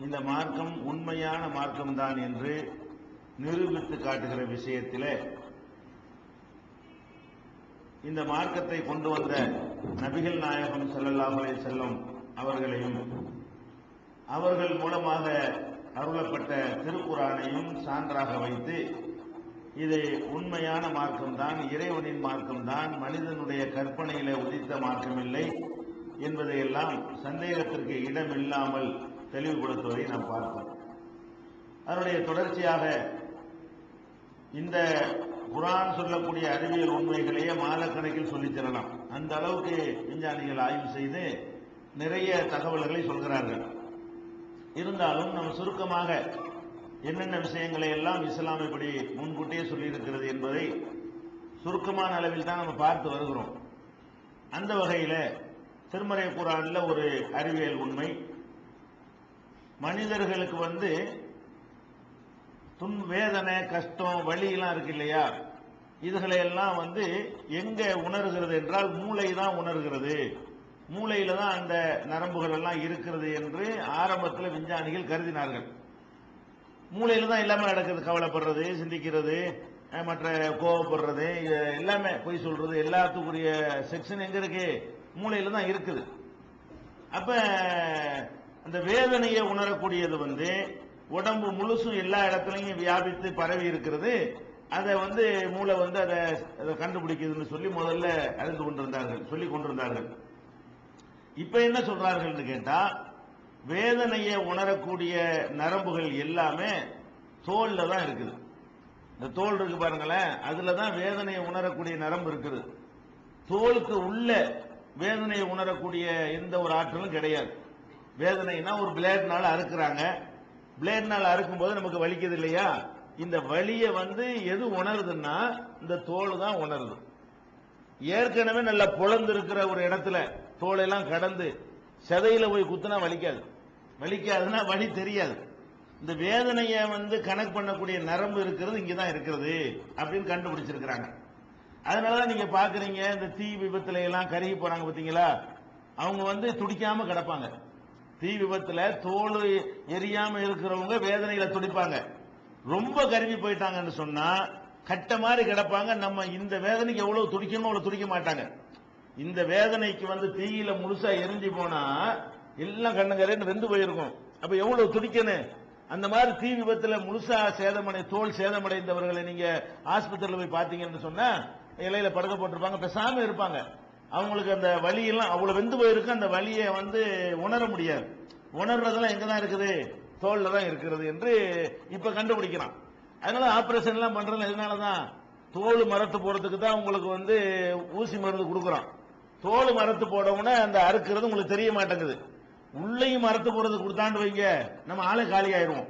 இந்த மார்க்கம் உண்மையான மார்க்கம்தான் என்று நிரூபித்து காட்டுகிற விஷயத்தில் இந்த மார்க்கத்தை கொண்டு வந்த நபிகள் நாயகம் ஸல்லல்லாஹு செல்லும் அவர்களையும் அவர்கள் மூலமாக அருளப்பட்ட திருக்குறானையும் சான்றாக வைத்து இது உண்மையான மார்க்கம்தான் இறைவனின் மார்க்கம்தான் மனிதனுடைய கற்பனையில உதித்த மார்க்கமில்லை என்பதையெல்லாம் சந்தேகத்திற்கு இடமில்லாமல் தெளிவுபடுத்துவதை நாம் பார்ப்போம். அதனுடைய தொடர்ச்சியாக இந்த குரான் சொல்லக்கூடிய அறிவியல் உண்மைகளையே மாலக்கணக்கில் சொல்லித் தரலாம். அந்த அளவுக்கு விஞ்ஞானிகள் ஆய்வு செய்து நிறைய தகவல்களை சொல்கிறார்கள். இருந்தாலும் நம்ம சுருக்கமாக என்னென்ன விஷயங்களை எல்லாம் இஸ்லாம் இப்படி முன்கூட்டியே சொல்லியிருக்கிறது என்பதை சுருக்கமான அளவில் தான் நம்ம பார்த்து வருகிறோம். அந்த வகையில் திருமறை குரானில் ஒரு அறிவியல் உண்மை மனிதர்களுக்கு வந்து துன் வேதனை கஷ்டம் வழியெல்லாம் இருக்கு இல்லையா? இதுகளை எல்லாம் வந்து எங்க உணர்கிறது என்றால் மூளை தான் உணர்கிறது. மூளையில தான் அந்த நரம்புகள் எல்லாம் இருக்கிறது என்று ஆரம்பத்தில் விஞ்ஞானிகள் கருதினார்கள். மூளையில தான் எல்லாமே நடக்கிறது கவலைப்படுறது சிந்திக்கிறது மற்ற கோவப்படுறது இது எல்லாமே பொய் சொல்றது எல்லாத்துக்குரிய செக்ஷன் எங்க இருக்கு? மூளையில தான் இருக்குது. அப்ப அந்த வேதனையை உணரக்கூடியது வந்து உடம்பு முழுசும் எல்லா இடத்துலையும் வியாபித்து பரவி இருக்கிறது. அதை வந்து மூளை வந்து அதை அதை கண்டுபிடிக்குதுன்னு சொல்லி முதல்ல அறிந்து கொண்டிருந்தார்கள் சொல்லி கொண்டிருந்தார்கள். இப்ப என்ன சொல்றார்கள்னு கேட்டா வேதனையை உணரக்கூடிய நரம்புகள் எல்லாமே தோல்ல தான் இருக்குது. இந்த தோல் இருக்கு பாருங்களேன் அதுல தான் வேதனையை உணரக்கூடிய நரம்பு இருக்குது. தோலுக்கு உள்ள வேதனையை உணரக்கூடிய எந்த ஒரு ஆற்றலும் கிடையாது. வேதனைனா ஒரு பிளேட்னால அறுக்குறாங்க. பிளேட்னால அறுக்கும் போது நமக்கு வலிக்குது இல்லையா? இந்த வலியை வந்து எது உணருதுன்னா இந்த தோல் தான் உணருது. ஏற்கனவே நல்லா புலந்து இருக்கிற ஒரு இடத்துல தோலெல்லாம் கடந்து செதையில போய் குத்துனா வலிக்காது. வலிக்காதுன்னா வலி தெரியாது. இந்த வேதனையை வந்து கனெக்ட் பண்ணக்கூடிய நரம்பு இருக்கிறது இங்கே தான் இருக்கிறது அப்படின்னு கண்டுபிடிச்சிருக்கிறாங்க. அதனாலதான் நீங்க பாக்குறீங்க இந்த தீ விபத்துல எல்லாம் கருகி போறாங்க பாத்தீங்களா? அவங்க வந்து துடிக்காம கிடப்பாங்க. தீ விபத்துல தோல் எரியாம இருக்கிறவங்க வேதனையில துடிப்பாங்க. ரொம்ப கருவி போயிட்டாங்கன்னு சொன்னா கட்ட மாதிரி கிடப்பாங்க. நம்ம இந்த வேதனைக்கு எவ்வளவு துடிக்கணும் அவ்வளவு துடிக்க மாட்டாங்க. இந்த வேதனைக்கு வந்து தீயில முழுசா எரிஞ்சு போனா எல்லாம் கண்ணங்கரேன்னு வெந்து போயிருக்கும். அப்ப எவ்வளவு துடிக்கணும்? அந்த மாதிரி தீ விபத்துல முழுசா சேதமடை தோல் சேதமடைந்தவர்களை நீங்க ஆஸ்பத்திரியில் போய் பாத்தீங்கன்னு சொன்னா இலையில படுக்க போட்டிருப்பாங்க பேசாம இருப்பாங்க. அவங்களுக்கு அந்த வலியெல்லாம் அவ்வளோ வெந்து போயிருக்கு அந்த வலியை வந்து உணர முடியாது. உணர்றதெல்லாம் எங்கே தான் இருக்குது? தோல்ல தான் இருக்கிறது என்று இப்போ கண்டுபிடிக்கிறான். அதனால ஆப்ரேஷன்லாம் பண்ணுறது எதனால தான் தோல் மரத்து போகிறதுக்கு தான் உங்களுக்கு வந்து ஊசி மருந்து கொடுக்குறோம் தோல் மரத்து போடவுடனே அந்த அறுக்கிறது உங்களுக்கு தெரிய மாட்டேங்குது. உள்ளேயும் மரத்து போகிறது கொடுத்தாண்டு வைங்க நம்ம ஆளை காலி ஆயிடுவோம்.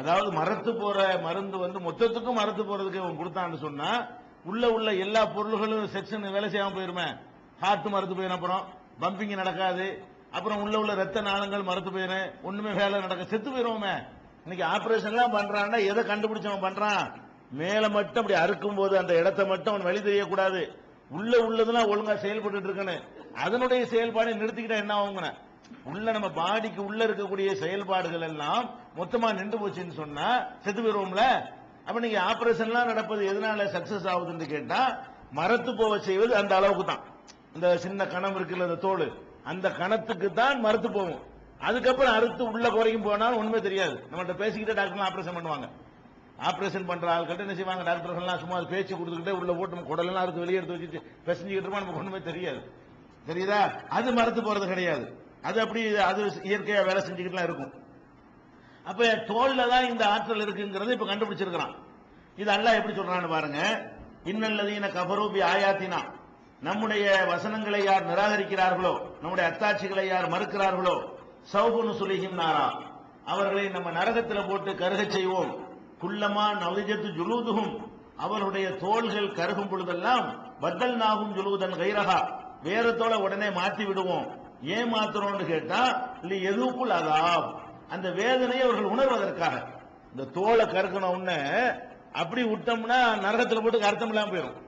அதாவது மரத்து போற மருந்து வந்து மொத்தத்துக்கும் மரத்து போறதுக்கு கொடுத்தான்னு சொன்னா உள்ள உள்ள எல்லா பொருள்களும் செக்ஷன் வேலை செய்யாம போயிருமே. ஹார்ட் மறுத்து போயிடும் அப்புறம் பம்பிங் நடக்காது. அப்புறம் உள்ள உள்ள ரத்த நாளங்கள் மறுத்து போயிடும் ஒண்ணுமே வேலை நடக்க செத்து போயிருவோமே. இன்னைக்கு ஆபரேஷன் எல்லாம் பண்றான்னா எதை கண்டுபிடிச்சவன் பண்றான்? மேல மட்டும் அப்படி அறுக்கும் போது அந்த இடத்தை மட்டும் அவன் வழி தெரியக்கூடாது. உள்ள உள்ளதெல்லாம் ஒழுங்கா செயல்பட்டு இருக்கணும். அதனுடைய செயல்பாடு நிறுத்திக்கிட்டா என்ன ஆகுங்க உள்ள நம்ம பாடிக்கு உள்ள இருக்கக்கூடிய செயல்பாடுகள் எல்லாம் மொத்தமா நின்று போச்சுன்னு சொன்னா செத்து போயிருவோம்ல? அப்ப நீங்க ஆபரேஷன்லாம் நடப்பது எதனால சக்சஸ் ஆகுதுன்னு கேட்டா மரத்து போக செய்வது அந்த அளவுக்கு தான் இந்த சின்ன கணம் இருக்குல்ல அந்த தோல் அந்த கணத்துக்கு தான் மறுத்து போகும் அதுக்கப்புறம் அறுத்து உள்ள குறைக்கும் போனாலும் உண்மை தெரியாது. நம்மகிட்ட பேசிக்கிட்டே டாக்டர் ஆபரேஷன் பண்ணுவாங்க. ஆபரேஷன் பண்ற ஆள்கிட்ட என்ன செய்வாங்க? டாக்டர்கள்லாம் சும்மா பேச்சு கொடுத்துக்கிட்டே உள்ள போட்டு குடலெல்லாம் அறுத்து வெளியே எடுத்து வச்சுட்டு பேசிக்கிட்டு இருப்போம். நமக்கு ஒண்ணுமே தெரியாது. தெரியுதா? அது மறுத்து போறது கிடையாது. அது அப்படி அது இயற்கையா வேலை செஞ்சுக்கிட்டுலாம் இருக்கும். அப்ப தோல்ல தான் இந்த ஆற்றல் இருக்குங்கிறத இப்ப கண்டுபிடிச்சிருக்கிறான். இது அல்லா எப்படி சொல்றான்னு பாருங்க. இன்னல்லதீன கபரூபி ஆயாத்தினா நம்முடைய வசனங்களை யார் நிராகரிக்கிறார்களோ நம்முடைய அத்தாட்சிகளை யார் மறுக்கிறார்களோ சௌகுனு சுலிஹிம் நாரா அவர்களை நம்ம நரகத்தில் போட்டு கருகச் செய்வோம். குள்ளமா நவஜத்து ஜுலூதுகும் அவருடைய தோள்கள் கருகும் பொழுதெல்லாம் பத்தல் நாகும் ஜுலூதன் கைரகா வேற தோலை உடனே மாற்றி விடுவோம். ஏன் மாத்துறோம்னு கேட்டா இல்லை எதுக்குள் அதாப். அந்த வேதனையை அவர்கள் உணர்வதற்காக. இந்த தோலை கருக்கணும் அப்படி விட்டோம்னா நரகத்தில் போட்டு அர்த்தம் இல்லாமல் போயிடும்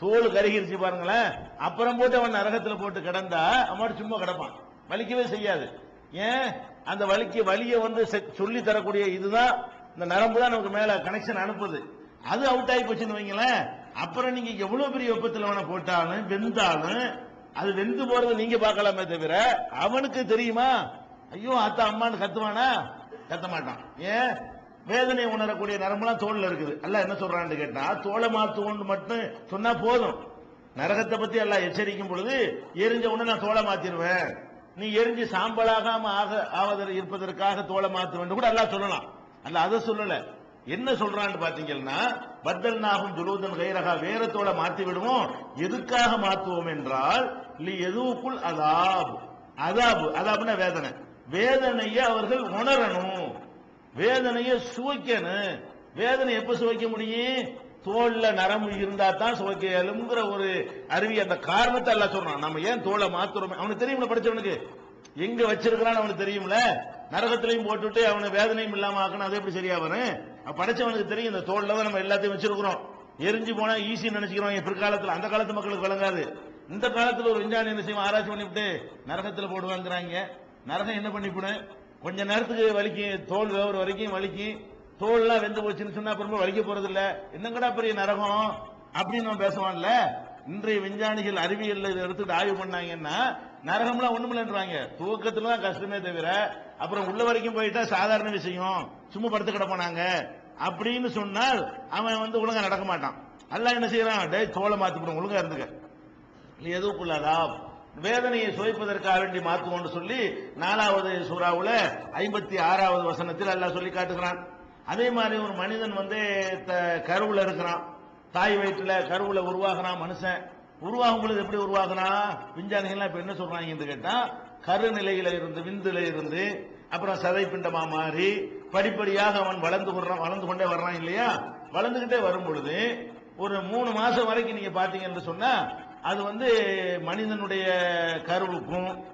தோல் கருகிருச்சு பாருங்களேன். அப்புறம் போட்டு அவன் நரகத்துல போட்டு கிடந்தா அவன் சும்மா கிடப்பான். வலிக்கவே செய்யாது. ஏன்? அந்த வலிக்கு வலியை வந்து செ- சொல்லி தரக்கூடிய இதுதான் இந்த நரம்பு தான் நமக்கு மேல கனெக்ஷன் அனுப்புது. அது அவுட் ஆகி போச்சுன்னு வைங்களேன். அப்புறம் நீங்க எவ்வளவு பெரிய வெப்பத்தில் அவனை போட்டாலும் வெந்தாலும் அது வெந்து போறது நீங்க பார்க்கலாமே தவிர அவனுக்கு தெரியுமா? ஐயோ அத்தா அம்மான்னு கத்துவானா? கத்த மாட்டான் ஏன்? வேதனை உணரக்கூடிய நரம்புலாம் தோல்ல இருக்குது. அல்ல என்ன சொல்றான்னு கேட்டா தோலை மாத்துவோன்னு மட்டும் சொன்னா போதும். நரகத்தை பத்தி எல்லாம் எச்சரிக்கும் பொழுது எரிஞ்ச உடனே நான் தோலை மாத்திருவேன். நீ எரிஞ்சு சாம்பலாகாம ஆக ஆவதற்கு இருப்பதற்காக தோலை மாத்துவேன் கூட எல்லாம் சொல்லலாம். அல்ல அதை சொல்லல. என்ன சொல்றான்னு பாத்தீங்கன்னா பத்தல் நாகும் துலூதன் கைரகா வேற தோலை மாத்தி விடுவோம். எதுக்காக மாத்துவோம் என்றால் எதுவுக்குள் அதாப். அதாபு அதாபுனா வேதனை. வேதனையை அவர்கள் உணரணும். வேதனையை சுவைக்கணும். வேதனை எப்ப சுவைக்க முடியும்? தோல்ல நரம்பு இருந்தா தான் சுவைக்கலுங்கிற ஒரு அருவி அந்த காரணத்தை எல்லாம் சொல்றான். நம்ம ஏன் தோலை மாத்துறோம்? அவனுக்கு தெரியும்ல படிச்சவனுக்கு. எங்க வச்சிருக்கிறான்னு அவனுக்கு தெரியும்ல? நரகத்திலையும் போட்டுட்டு அவனை வேதனையும் இல்லாம ஆக்கணும் அது எப்படி சரியா வரும் படைச்சவனுக்கு தெரியும். இந்த தோல்ல தான் நம்ம எல்லாத்தையும் வச்சிருக்கிறோம். எரிஞ்சு போனா ஈஸி நினைச்சுக்கிறோம் பிற்காலத்தில். அந்த காலத்து மக்களுக்கு விளங்காது. இந்த காலத்தில் ஒரு விஞ்ஞானி என்ன செய்வோம் ஆராய்ச்சி பண்ணிவிட்டு நரகத்தில் போடுவாங்கிறாங்க. நரகம் என்ன பண்ணிவிடும்? கொஞ்ச நேரத்துக்கு வலிக்கும் தோல் வேவுற வரைக்கும் வலிக்கும் தோல்லாம் வெந்து போச்சுன்னு சொன்னா அப்புறமா வலிக்க போறது இல்ல என்னங்கடா பெரிய நரகம்? அப்படின்னு நம்ம பேசுவான்ல இன்றைய விஞ்ஞானிகள் அறிவியல் இதை எடுத்துட்டு ஆய்வு பண்ணாங்கன்னா நரகம்லாம் ஒண்ணுமில்லன்றாங்க. துவக்கத்துல தான் கஷ்டமே தவிர அப்புறம் உள்ள வரைக்கும் போயிட்டா சாதாரண விஷயம். சும்மா படுத்து கிடப்பானாங்க அப்படின்னு சொன்னால் அவன் வந்து ஒழுங்கா நடக்க மாட்டான். அல்ல என்ன செய்யறான்? டே தோலை மாத்தி ஒழுங்கா இருந்துக்க. எதுக்குள்ளதா வேதனையை சுவைப்பதற்காக வேண்டி மாற்றுவோம்னு சொல்லி நாலாவது சூறாவுல ஐம்பத்தி ஆறாவது வசனத்தில் அல்லாஹ் சொல்லி காட்டுகிறான். அதே மாதிரி ஒரு மனிதன் வந்து த- இருக்கிறான். தாய் வயிற்றுல கருவில் உருவாகிறான் மனுஷன். உருவாகும் பொழுது எப்படி உருவாகுறான் விஞ்ஞானிகள் இப்ப என்ன சொல்றாங்க கேட்டா கரு நிலையில இருந்து விந்துல இருந்து அப்புறம் சதை பிண்டமா மாறி படிப்படியாக அவன் வளர்ந்து கொள்றான் வளர்ந்து கொண்டே வர்றான் இல்லையா? வளர்ந்துகிட்டே வரும் பொழுது ஒரு மூணு மாசம் வரைக்கும் நீங்க பாத்தீங்கன்னு சொன்னா அது வந்து மனிதனுடைய கருவுக்கும்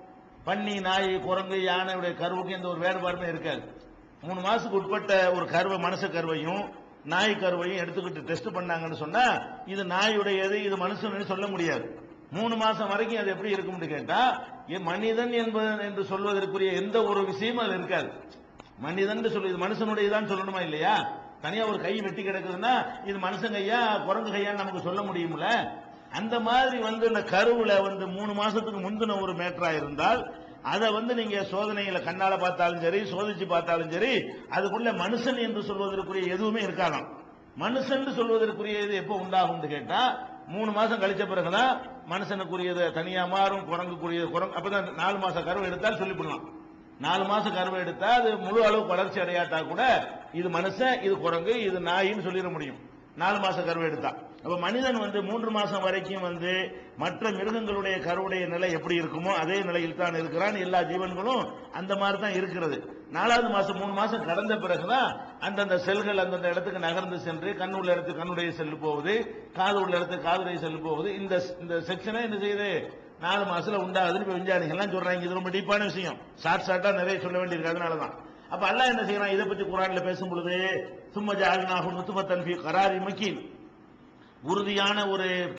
பன்னி நாய் குரங்கு யானையுடைய கருவுக்கும் எந்த ஒரு வேறுபாடுமே இருக்காது. மூணு மாசத்துக்கு உட்பட்ட ஒரு கருவை மனுஷ கருவையும் நாய் கருவையும் எடுத்துக்கிட்டு டெஸ்ட் பண்ணாங்கன்னு சொன்னா இது நாயுடையது இது மனுஷன் சொல்ல முடியாது. மூணு மாசம் வரைக்கும் அது எப்படி இருக்கும்னு கேட்டா மனிதன் என்பது என்று சொல்வதற்குரிய எந்த ஒரு விஷயமும் அது இருக்காது. மனிதன் சொல்லு இது மனுஷனுடையதான் சொல்லணுமா இல்லையா? தனியா ஒரு கை வெட்டி கிடக்குதுன்னா இது மனுஷன் கையா குரங்கு கையான்னு நமக்கு சொல்ல முடியும்ல? அந்த மாதிரி வந்து இந்த கருவுல வந்து மூணு மாசத்துக்கு முந்தின ஒரு மேட்டரா இருந்தால் அதை வந்து நீங்க சோதனைகளை கண்ணால பார்த்தாலும் சரி சோதிச்சு பார்த்தாலும் சரி அதுக்குள்ள மனுஷன் என்று சொல்வதற்குரிய எதுவுமே இருக்காதாம். மனுஷன் சொல்வதற்குரிய இது எப்போ உண்டாகும்னு கேட்டா மூணு மாசம் கழிச்ச பிறகுதான் மனுஷனுக்குரியது தனியா மாறும் குரங்குக்குரியது குரங்கு அப்பதான் நாலு மாசம் கருவை எடுத்தால் சொல்லிவிடலாம் நாலு மாசம் கருவை எடுத்தா அது முழு அளவு வளர்ச்சி அடையாட்டா கூட இது மனுஷன் இது குரங்கு இது நாயின்னு சொல்லிட முடியும். நாலு மாசம் கருவை எடுத்தா. அப்ப மனிதன் வந்து மூன்று மாசம் வரைக்கும் வந்து மற்ற மிருகங்களுடைய கருவுடைய நிலை எப்படி இருக்குமோ அதே நிலையில் தான் இருக்கிறான். எல்லா ஜீவன்களும் அந்த மாதிரி தான் இருக்கிறது. நாலாவது மாசம் மூணு மாசம் கடந்த பிறகுதான் அந்தந்த செல்கள் அந்தந்த இடத்துக்கு நகர்ந்து சென்று கண் உள்ள இடத்துக்கு கண்ணுடைய செல்லு போகுது காது உள்ள இடத்துக்கு காதுடைய செல்லு போகுது. இந்த இந்த செக்ஷனை என்ன செய்யுது? நாலு மாசத்துல உண்டாகுதுன்னு இப்ப விஞ்ஞானிகள்லாம் சொல்றாங்க. இது ரொம்ப டீப்பான விஷயம். ஷார்ட் ஷார்ட்டா நிறைய சொல்ல வேண்டியிருக்கு. அதனாலதான். அப்ப அல்லாஹ் என்ன செய்யறான் இதை பத்தி குரான்ல பேசும் பொழுது சும்மா ஜாகனாகும் முத்துமத்தன் கராரி மக்கீன் உறுதியான ஒரு